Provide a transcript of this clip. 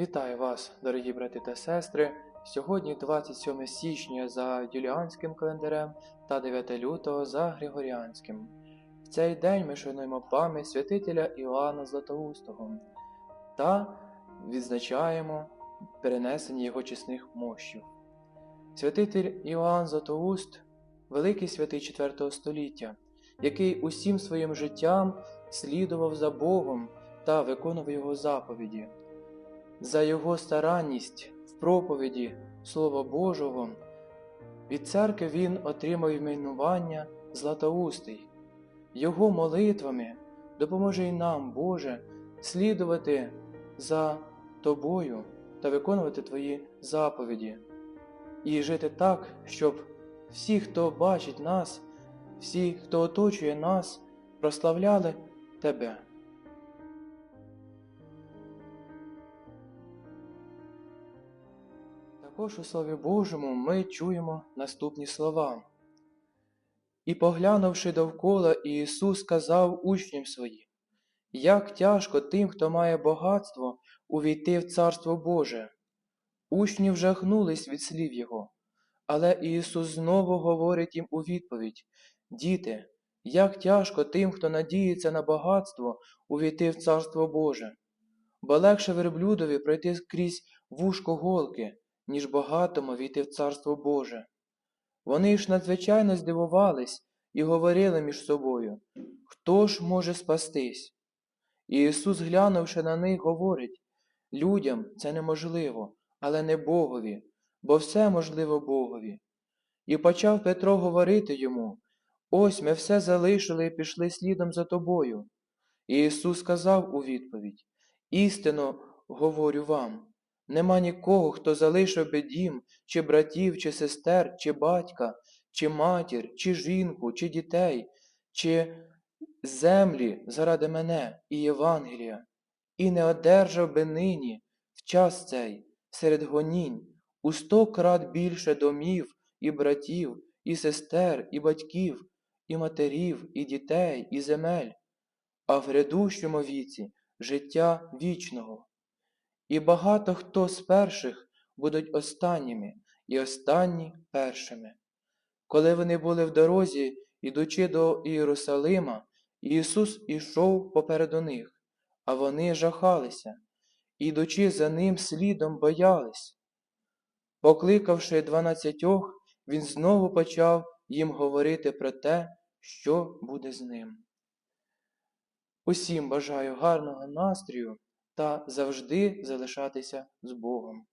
Вітаю вас, дорогі брати та сестри. Сьогодні 27 січня за юліанським календарем та 9 лютого за Григоріанським. В цей день ми шануємо пам'ять святителя Іоанна Златоустого та відзначаємо перенесення його чесних мощів. Святитель Іоанн Златоуст великий святий 4 століття, який усім своїм життям слідував за Богом та виконував його заповіді. За його старанність в проповіді Слова Божого від церкви він отримав іменування Златоустий. Його молитвами допоможе й нам, Боже, слідувати за Тобою та виконувати Твої заповіді, і жити так, щоб всі, хто бачить нас, всі, хто оточує нас, прославляли Тебе. Також у Слові Божому ми чуємо наступні слова. І поглянувши довкола, Ісус сказав учням своїм, як тяжко тим, хто має багатство, увійти в Царство Боже. Учні вжахнулись від слів Його, але Ісус знову говорить їм у відповідь Діти, як тяжко тим, хто надіється на багатство, увійти в Царство Боже, бо легше верблюдові пройти крізь вушко голки, ніж багатому війти в Царство Боже. Вони ж надзвичайно здивувались і говорили між собою, хто ж може спастись? І Ісус, глянувши на них, говорить, людям це неможливо, але не Богові, бо все можливо Богові. І почав Петро говорити йому, ось ми все залишили і пішли слідом за тобою. І Ісус сказав у відповідь, істинно говорю вам, Нема нікого, хто залишив би дім, чи братів, чи сестер, чи батька, чи матір, чи жінку, чи дітей, чи землі заради мене і Євангелія, і не одержав би нині, в час цей, серед гонінь, у сто крат більше домів, і братів, і сестер, і батьків, і матерів, і дітей, і земель, а в грядущому віці життя вічного. І багато хто з перших будуть останніми, і останні першими. Коли вони були в дорозі, ідучи до Ієрусалима, Ісус ішов попереду них, а вони жахалися, ідучи за ним слідом, боялись. Покликавши дванадцятьох, він знову почав їм говорити про те, що буде з ним. Усім бажаю гарного настрою та завжди залишатися з Богом.